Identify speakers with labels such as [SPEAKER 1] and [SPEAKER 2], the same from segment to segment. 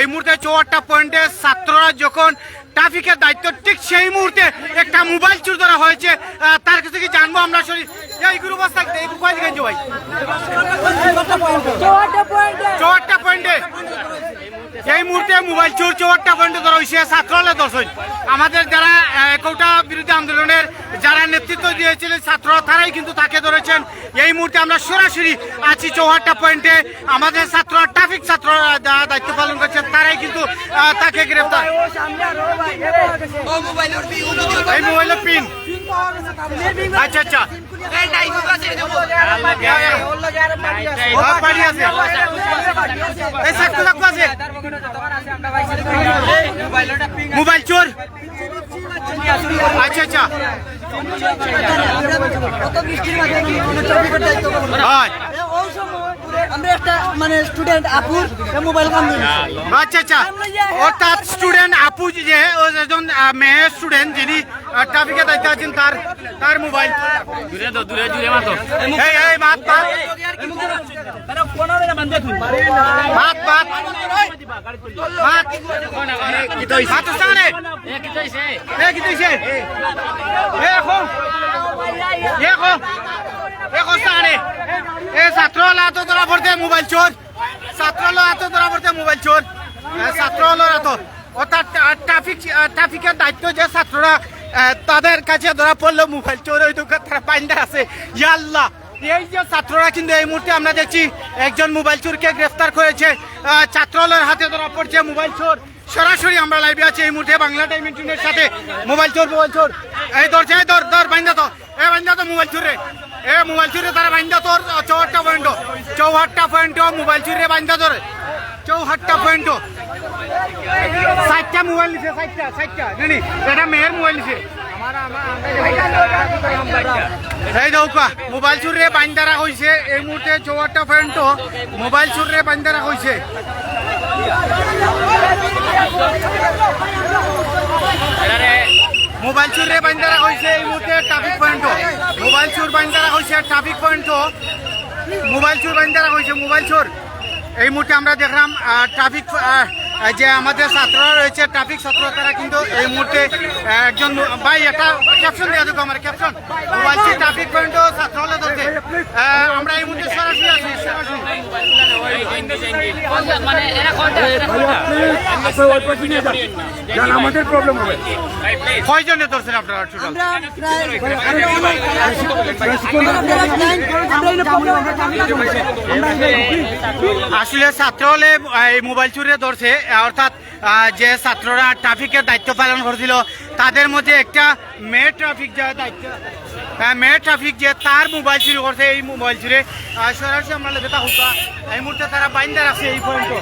[SPEAKER 1] এই মুহূর্তে চৌহাট্টা পয়েন্টে ছাত্ররা যখন ট্রাফিকের দায়িত্ব ঠিক সেই মুহূর্তে একটা মোবাইল চুর ধরা হয়েছে। তার কাছে কি জানব আমরা? শরীর এই গ্রুপ অবস্থা এই গ্রুপ কয় দিকে ভাই? চৌহাট্টা পয়েন্টে। এই মুহূর্তে মোবাইল চোর চৌহাট্টা পয়েন্টে ধরা হয়েছে। ছাত্রালয় দর্শন আমাদের যারা আহ, কোটা বিরোধী আন্দোলনের যারা নেতৃত্ব দিয়েছিলেন ছাত্ররা তারাই কিন্তু তাকে ধরেছেন। এই মুহূর্তে আমরা সরাসরি আছি চৌহাট্টা পয়েন্টে। আমাদের ছাত্র ট্রাফিক ছাত্ররা যারা দায়িত্ব পালন করছেন তারাই কিন্তু তাকে গ্রেফতার এই মোবাইলের পিন। আচ্ছা আচ্ছা বাড়ি আছে এই সাক্ষী সাক্ষী আছে মোবাইল চোর আচ্ছা আচ্ছা হয়।
[SPEAKER 2] আমরা একটা মানে স্টুডেন্ট আপুর মোবাইল কাম
[SPEAKER 1] আচ্ছা আচ্ছা অর্থাৎ স্টুডেন্ট আপু যে ও একজন আহ, মেয়ে স্টুডেন্ট যিনি ট্রাফিকে দায়িত্ব আছেন তার তার মোবাইল
[SPEAKER 3] দূরে তো দূরে দূরে মাতো
[SPEAKER 1] এই এই মাত মাত। মাত মাত। মাত। মাত সামনে
[SPEAKER 3] এ কি কইছে
[SPEAKER 1] এ কি দিছে এ এখন এ এখন এ এ ছাত্র হাতে ধরা পড়তে মোবাইল চোর। ছাত্র হাতে ধরা পড়তে মোবাইল চোর। ছাত্র হাত অর্থাৎ ট্রাফিক ট্রাফিকের দায়িত্ব যে ছাত্ররা তাদের কাছে ধরা পড়ল মোবাইল। চোর ওই দোকান তারা পাইন্ডা আছে। ইয়াল্লাহ এই যে ছাত্ররা কিন্তু এই মুহূর্তে আমরা দেখছি একজন মোবাইল চোরকে গ্রেফতার করেছে। আহ, ছাত্রালয়ের হাতে ধরা পড়ছে মোবাইল চোর। সরাসরি আমরা লাইভে আছি এই মুহূর্তে বাংলা টাইম ইন্টারনেট সাথে। মোবাইল চোর মোবাইল চোর। এই ধর এই ধর ধর বাইন্দা তো। এ বাইন্দা তো মোবাইল চোরে। এ মোবাইল চুরে তারা বাইন্দা তোর Chowhatta point Chowhatta point mobile চুরে বাইন্দা ধরে চৌহাট্টা পয়েন্ট ষাটটা মোবাইল নিছে ষাটটা ষাটটা জানি এটা মেয়ের মোবাইল নিছে। এই দৌকা মোবাইল চুরে বাইন্দা রাখা হয়েছে এই মুহূর্তে চৌহাট্টা পয়েন্ট মোবাইল চুরে বাইন্দা রাখা হয়েছে মোবাইল চুরে বাইন্দা রাখা হয়েছে এই মুহূর্তে ট্রাফিক পয়েন্ট মোবাইল চোর বাইন্দা রাখা হয়েছে ট্রাফিক পয়েন্ট মোবাইল চোর বাইন্দা রাখা হয়েছে মোবাইল চোর এই মুহূর্তে আমরা দেখলাম ট্রাফিক যে আমাদের ছাত্ররা রয়েছে ট্রাফিক ছাত্র তারা কিন্তু এই মুহূর্তে একজন ভাই একটা ক্যাপশন দেওয়া দেখো আমার ক্যাপশন চোর ট্রাফিক পয়েন্ট ছাত্র হলে ধরতে আমরা এই মুহূর্তে সরাসরি আছি সরাসরি।
[SPEAKER 3] এরা কোনটা
[SPEAKER 4] আমাদের প্রবলেম হবে
[SPEAKER 1] কয়জনে ধরছেন আপনারা টোটাল
[SPEAKER 2] আমরা প্রায়
[SPEAKER 1] আসলে ছাত্র হলে এই মোবাইল চুরে ধরছে অর্থাৎ যে ছাত্ররা ট্রাফিকের দায়িত্ব পালন করছিল, তাদের মধ্যে একটা মেয়ে ট্রাফিক যে দায়িত্ব মেয়ে ট্রাফিক যে তার মোবাইল চুরি করছে, এই মোবাইল চুরে সরাসরি আমরা লেখা হুকা এই মুহূর্তে তারা বাইন্দার আছে এই পর্যন্ত।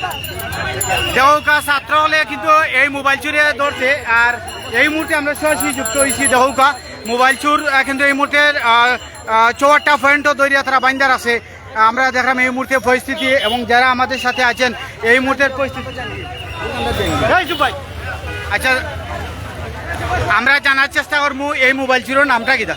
[SPEAKER 1] দেহকা ছাত্র হলে কিন্তু এই মোবাইল চুরে ধরছে, আর এই মুহূর্তে আমরা সরাসরি যুক্ত হয়েছি। দেহকা মোবাইল চুর কিন্তু এই মুহূর্তে চৌয়াট্টা পয়েন্টও দরিয়া তারা বাইন্দার আছে আমরা দেখলাম এই মুহূর্তে পরিস্থিতি এবং যারা আমাদের সাথে আছেন এই মুহূর্তের পরিস্থিতি। আচ্ছা আমরা জানার চেষ্টা করব এই মোবাইল চুরের নামটা কিতা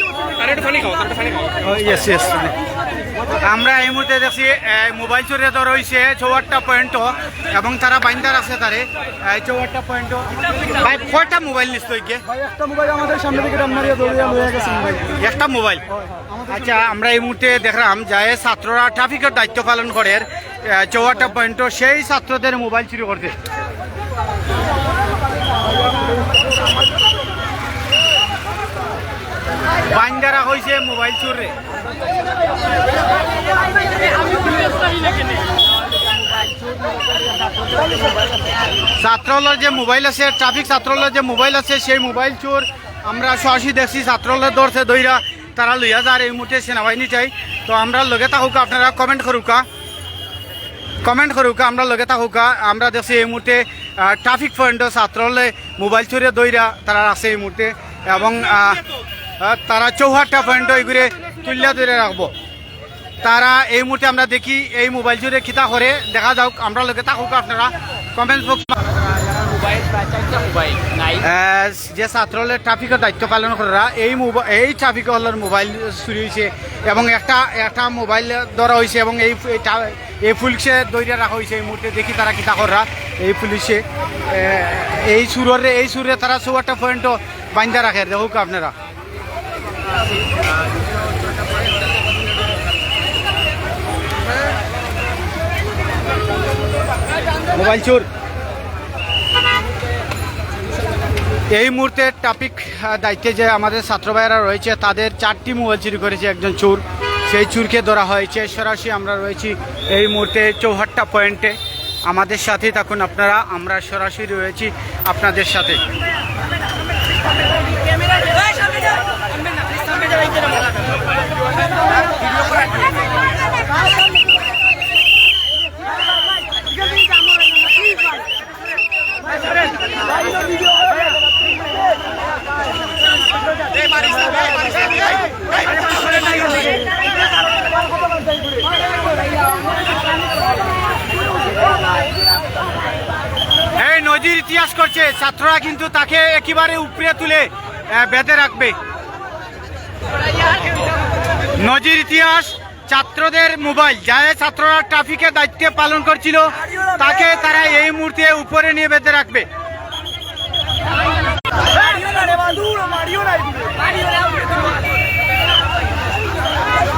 [SPEAKER 1] আমরা এই মুহূর্তে দেখছি মোবাইল চুরে ধর হয়েছে চৌহাট্টা পয়েন্ট এবং তারা বাইন্দার আছে তারে। এই চৌহাট্টা পয়েন্ট ভাই কয়টা মোবাইল গিয়ে
[SPEAKER 4] একটা মোবাইল আমাদের সামনে থেকে মারিয়া দৌড়িয়া লয়ে গেছে মোবাইল
[SPEAKER 1] একটা মোবাইল? আচ্ছা আমরা এই মুহূর্তে দেখলাম যে ছাত্ররা ট্রাফিকের দায়িত্ব পালন করে। চৌহাট্টা পয়েন্ট সেই ছাত্রদের মোবাইল চুরি করতে। বাইন্দারা হয়েছে মোবাইল চুরে। ছাত্রালয়ের যে মোবাইল আছে, ট্রাফিক ছাত্রালয়ের যে মোবাইল আছে, সেই মোবাইল চোর আমরা সরাসরি দেখছি ছাত্রালয় ধরছে দইরা তারা লইয়া যার এই মুহূর্তে সেনাবাহিনী চাই। তো আমরা লগে থাকুক, আপনারা কমেন্ট করুকা কমেন্ট করুকা, আমরা লগে থাকুকা আমরা দেখছি এই মুহূর্তে ট্রাফিক পয়েন্ট ছাত্রালয় মোবাইল চোরে দইরা তারা আছে এই মুহূর্তে। এবং তারা চৌহাট্টা পয়েন্ট করে তুলিয়া ধরে রাখব। তারা এই মুহূর্তে আমরা দেখি, এই মোবাইল জুড়ে খিতা করে, দেখা যাওক, আমরা লোকে থাকুক আপনারা কমেন্ট বক্স যে ছাত্রলের ট্রাফিকের দায়িত্ব পালন করা এই এই ট্রাফিক হলের মোবাইল চুরি হয়েছে এবং একটা একটা মোবাইল ধরা হয়েছে এবং এই এই পুলিশে দৈরে রাখা হয়েছে এই মুহূর্তে, দেখি তারা কিতা করা এই পুলিশে। এই সুরের এই সুরে তারা চৌয়াট্টা পয়েন্টও বান্ধা রাখে, দেখুক আপনারা। মোবাইল চোর। এই মুহূর্তে টপিক দায়িত্বে যে আমাদের ছাত্র ভাইয়েরা রয়েছে, তাদের চারটি মোবাইল চুরি করেছে একজন চোর। সেই চুরকে ধরা হয়েছে। সরাসরি আমরা রয়েছি এই মুহূর্তে চৌহাট্টা পয়েন্টে। আমাদের সাথে থাকুন আপনারা। আমরা সরাসরি রয়েছি আপনাদের সাথে। নদীর ইতিহাস করছে। ছাত্ররা কিন্তু তাকে একেবারে উপরে তুলে বেঁধে রাখবে। নজির ইতিহাস ছাত্রদের মোবাইল। যারা ছাত্ররা ট্রাফিকে দায়িত্ব পালন করছিল তাকে তারা এই মুহূর্তে উপরে নিয়ে বেঁধে রাখবে।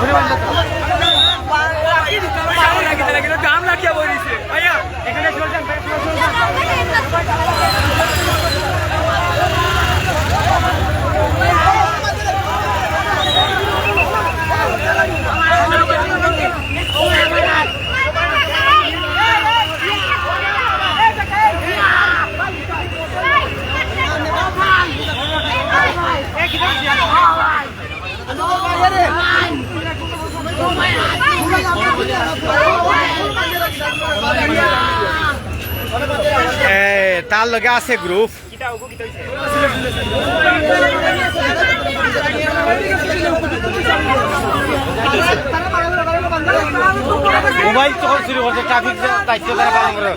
[SPEAKER 1] এ, তার লগে আছে গ্রুপ মোবাইল তখন শুরু করছে ট্রাফিক দায়িত্ব তারা পালন করে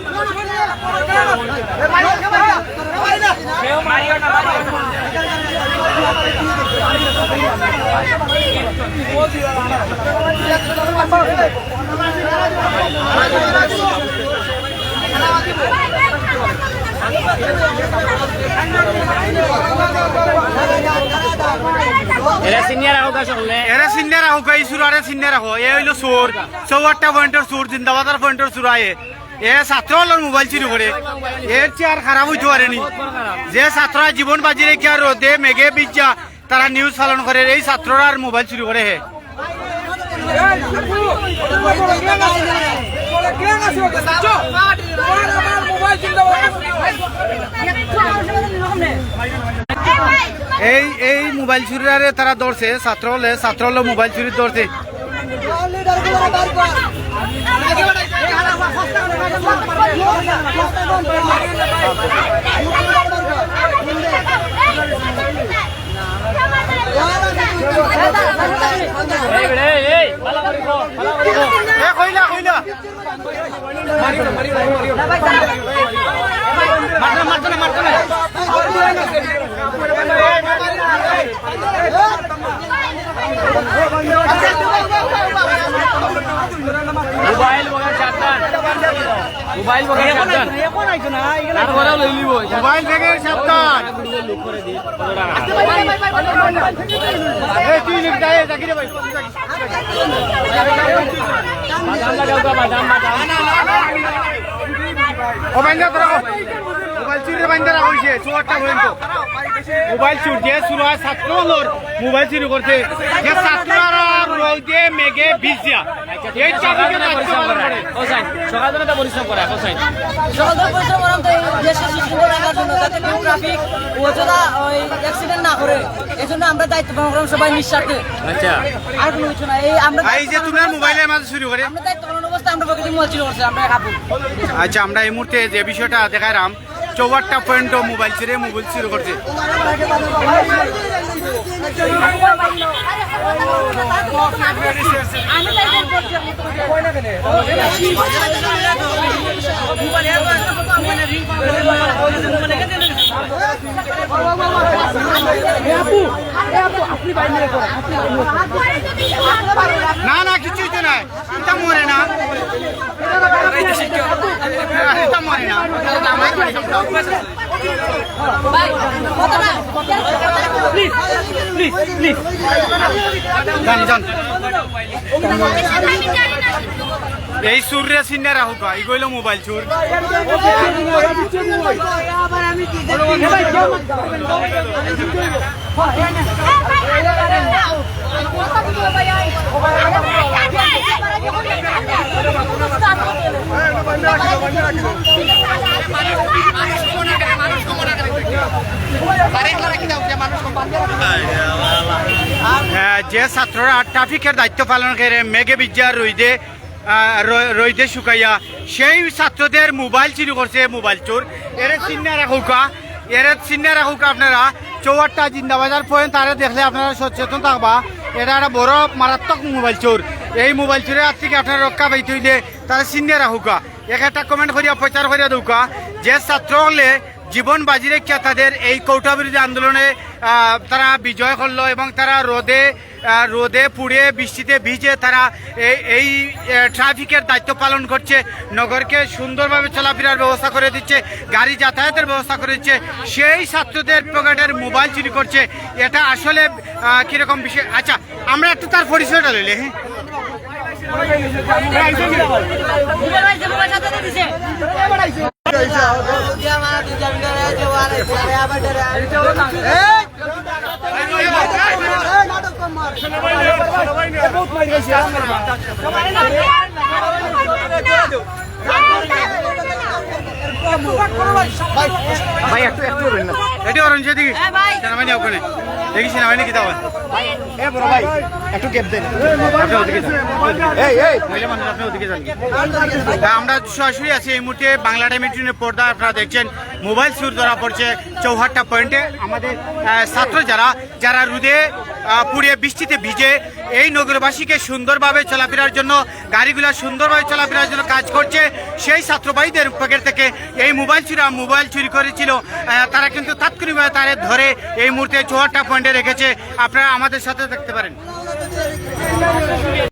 [SPEAKER 3] এরা সিনিয়র আহো কাজ করলে
[SPEAKER 1] এরা সিনিয়র রাখো এই সুর আরে সিনিয়র রাখো এ হইল সুর চৌহাট্টা পয়েন্টের সুর জিন্দাবাদার পয়েন্টের সুর আয়ে এ ছাত্র হলোর মোবাইল চুরি করে এর চেয়ে আর খারাপ হইতে পারেনি যে ছাত্ররা জীবন বাজি রেখে আর রোদে মেঘে বিজ্জা তারা নিউজ পালন করে এই ছাত্ররা আর মোবাইল চুরি করে হে এই এই মোবাইল চুরিরে তারা ধরছে ছাত্র হলে ছাত্র হলে মোবাইল চুরি ধরছে
[SPEAKER 3] এই বেড়ে এই ভালো করে কো ভালো করে কো
[SPEAKER 1] এ কইলা কইলা মারতো না মারতো না মারতো না
[SPEAKER 3] মোবাইল বগা সাবধান মোবাইল বগা সাবধান তারপরে লই লিব
[SPEAKER 1] মোবাইল ব্যাগের সাবধান এই তুই লিখ দে জাকিরে ভাই
[SPEAKER 3] বাদাম লাগাও গা বাদাম বাদাম
[SPEAKER 1] ও বাইন্দা তোরা মোবাইল চুরি বাইন্দা রাখা হইছে চুয়ারটা পর্যন্ত মোবাইল চুর যে শুরু হয় ছাত্র মোবাইল চুরি করছে যে ছাত্ররা রোদে মেঘে ভিজিয়া করে।
[SPEAKER 3] হোসাইন পরিশ্রম করে
[SPEAKER 2] তো দেশের রাখার জন্য যাতে কোনো ট্রাফিক ওজোদা ওই অ্যাক্সিডেন্ট না করে। এই আমরা দায়িত্ব পালন করলাম সবাই নিঃস্বার্থে।
[SPEAKER 3] আচ্ছা।
[SPEAKER 2] আর কোনো কিছু না এই আমরা
[SPEAKER 1] এই যে তোমার মোবাইলের মাঝে চুরি করে।
[SPEAKER 2] আমরা দায়িত্ব পালন অবস্থা আমরা প্রকৃতি মোবাইল চুরি আমরা কাপড়
[SPEAKER 1] আচ্ছা আমরা এই মুহূর্তে যে বিষয়টা দেখাইলাম চৌহাট্টা পয়েন্ট মোবাইল ছেড়ে মোবাইল শুরু করছে। না না কিছুই তো নাই। এটা মরে না। মরে না। এই সুরে সিনে রাখুক এই গইল মোবাইল চোর হ্যাঁ, যে ছাত্ররা ট্রাফিকের দায়িত্ব পালন করে, মেঘে বিদ্যা রইদে রইদে শুকাইয়া, সেই ছাত্রদের মোবাইল চুরি করছে, মোবাইল চোর। এর চিহ্ন রাখুকা এর চিহ্ন রাখুকা আপনারা। চৌহাট্টা জিন্দাবাজার পয়েন্ট তারা দেখলে আপনারা সচেতন থাকবা। এটা একটা বড় মারাত্মক মোবাইল চোর। এই মোবাইল চোরের হাত থেকে আপনারা রক্ষা পাইতে হইলে তারা চিহ্ন রাখুকা এক একটা কমেন্ট করিয়া প্রচার করিয়া দৌকা। যে ছাত্র হলে জীবন বাজি রেখে তাদের এই কৌটা বিরোধী আন্দোলনে তারা বিজয় করল এবং তারা রোদে রোদে পুড়ে, বৃষ্টিতে ভিজে তারা এই ট্রাফিকের দায়িত্ব পালন করছে। নগরকে সুন্দরভাবে চলাফেরার ব্যবস্থা করে দিচ্ছে, গাড়ি যাতায়াতের ব্যবস্থা করে দিচ্ছে। সেই ছাত্রদের পকেটের মোবাইল চুরি করছে। এটা আসলে কীরকম বিষয়? আচ্ছা আমরা একটু তার পরিচয়টা লইলে হ্যাঁ? ভাই একটু একটু এটি অরণ সেদিকে সেনাবাহিনী ওখানে। দেখি সেনাবাহিনী কি দাও আমরা সরাসরি আছি এই মুহূর্তে বাংলা টাইমের জন্য পর্দা আপনারা দেখছেন মোবাইল সুর ধরা পড়ছে চৌহাট্টা পয়েন্টে আমাদের ছাত্র যারা যারা রুদে আহ, পুড়ে বৃষ্টিতে ভিজে এই নগরবাসীকে সুন্দরভাবে চলাফেরার জন্য গাড়িগুলো সুন্দরভাবে চলাফেরার জন্য কাজ করছে সেই ছাত্রবাহীদের পকেট থেকে এই মোবাইল চুরা মোবাইল চুরি করেছিল তারা কিন্তু তাৎক্ষণিকভাবে তারে ধরে এই মুহূর্তে চৌহাট্টা পয়েন্টে রেখেছে। আপনারা আমাদের সাথে দেখতে পারেন।